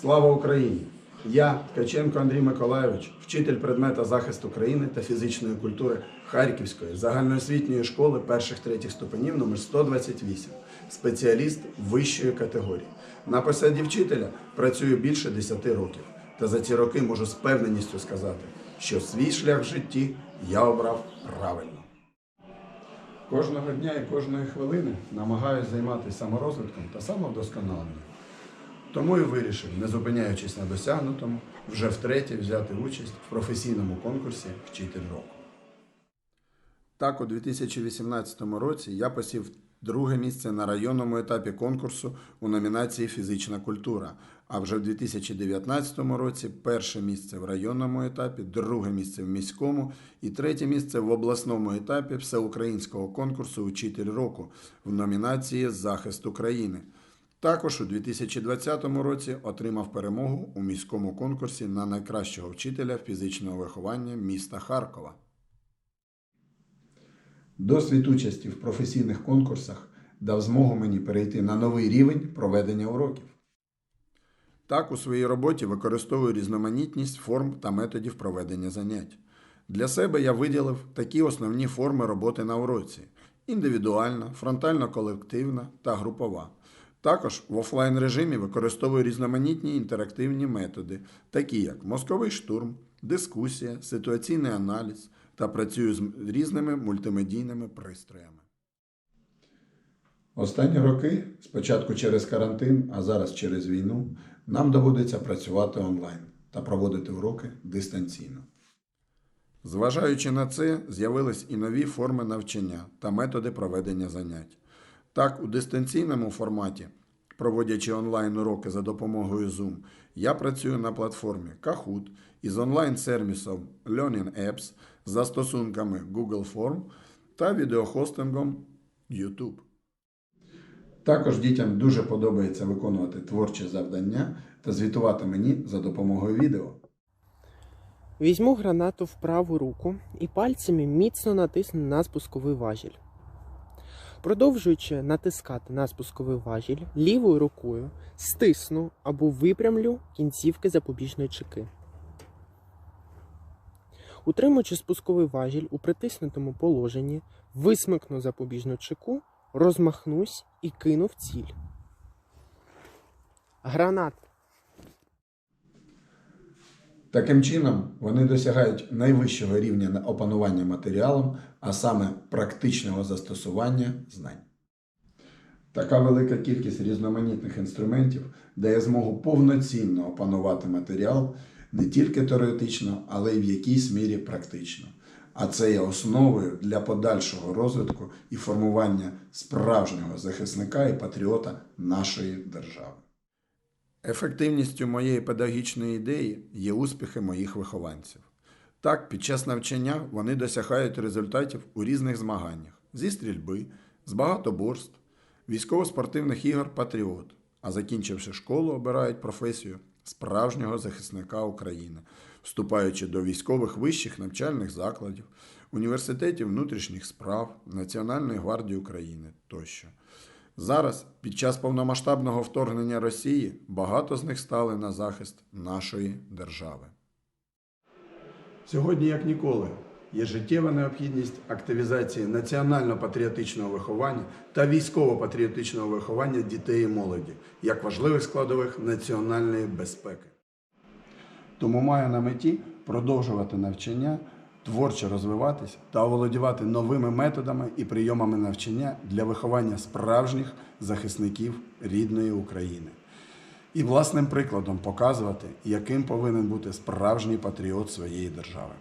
Слава Україні! Я, Ткаченко Андрій Миколайович, вчитель предмета захисту країни та фізичної культури Харківської загальноосвітньої школи перших третіх ступенів номер 128, спеціаліст вищої категорії. На посаді вчителя працюю більше 10 років, та за ці роки можу з певненістю сказати, що свій шлях в житті я обрав правильно. Кожного дня і кожної хвилини намагаюся займатися саморозвитком та самовдосконаленням. Тому і вирішив, не зупиняючись на досягнутому, вже втретє взяти участь в професійному конкурсі Вчитель року. Так, у 2018 році я посів друге місце на районному етапі конкурсу у номінації Фізична культура. А вже в 2019 році перше місце в районному етапі, друге місце в міському і третє місце в обласному етапі всеукраїнського конкурсу Учитель року в номінації Захист України. Також у 2020 році отримав перемогу у міському конкурсі на найкращого вчителя фізичного виховання міста Харкова. Досвід участі в професійних конкурсах дав змогу мені перейти на новий рівень проведення уроків. Так, у своїй роботі використовую різноманітність форм та методів проведення занять. Для себе я виділив такі основні форми роботи на уроці: індивідуальна, фронтально-колективна та групова. Також в офлайн режимі використовую різноманітні інтерактивні методи, такі як мозковий штурм, дискусія, ситуаційний аналіз та працюю з різними мультимедійними пристроями. Останні роки, спочатку через карантин, а зараз через війну, нам доводиться працювати онлайн та проводити уроки дистанційно. Зважаючи на це, з'явились і нові форми навчання та методи проведення занять. Так, у дистанційному форматі, проводячи онлайн-уроки за допомогою Zoom, я працюю на платформі Kahoot із онлайн-сервісом Learning Apps, з застосунками Google Form та відеохостингом YouTube. Також дітям дуже подобається виконувати творчі завдання та звітувати мені за допомогою відео. Візьму гранату в праву руку і пальцями міцно натисну на спусковий важіль. Продовжуючи натискати на спусковий важіль, лівою рукою стисну або випрямлю кінцівки запобіжної чеки. Утримуючи спусковий важіль у притиснутому положенні, висмикну запобіжну чеку, розмахнусь і кину в ціль. Гранат. Таким чином, вони досягають найвищого рівня опанування матеріалом, а саме практичного застосування знань. Така велика кількість різноманітних інструментів дає змогу повноцінно опанувати матеріал не тільки теоретично, але й в якійсь мірі практично. А це є основою для подальшого розвитку і формування справжнього захисника і патріота нашої держави. Ефективністю моєї педагогічної ідеї є успіхи моїх вихованців. Так, під час навчання вони досягають результатів у різних змаганнях зі стрільби, з багатоборств, військово-спортивних ігор Патріот, а закінчивши школу, обирають професію справжнього захисника України, вступаючи до військових вищих навчальних закладів, університетів внутрішніх справ, Національної гвардії України тощо. Зараз, під час повномасштабного вторгнення Росії, багато з них стали на захист нашої держави. Сьогодні, як ніколи, є життєва необхідність активізації національно-патріотичного виховання та військово-патріотичного виховання дітей і молоді як важливих складових національної безпеки. Тому маю на меті продовжувати навчання, творчо розвиватись та оволодівати новими методами і прийомами навчання для виховання справжніх захисників рідної України. І власним прикладом показувати, яким повинен бути справжній патріот своєї держави.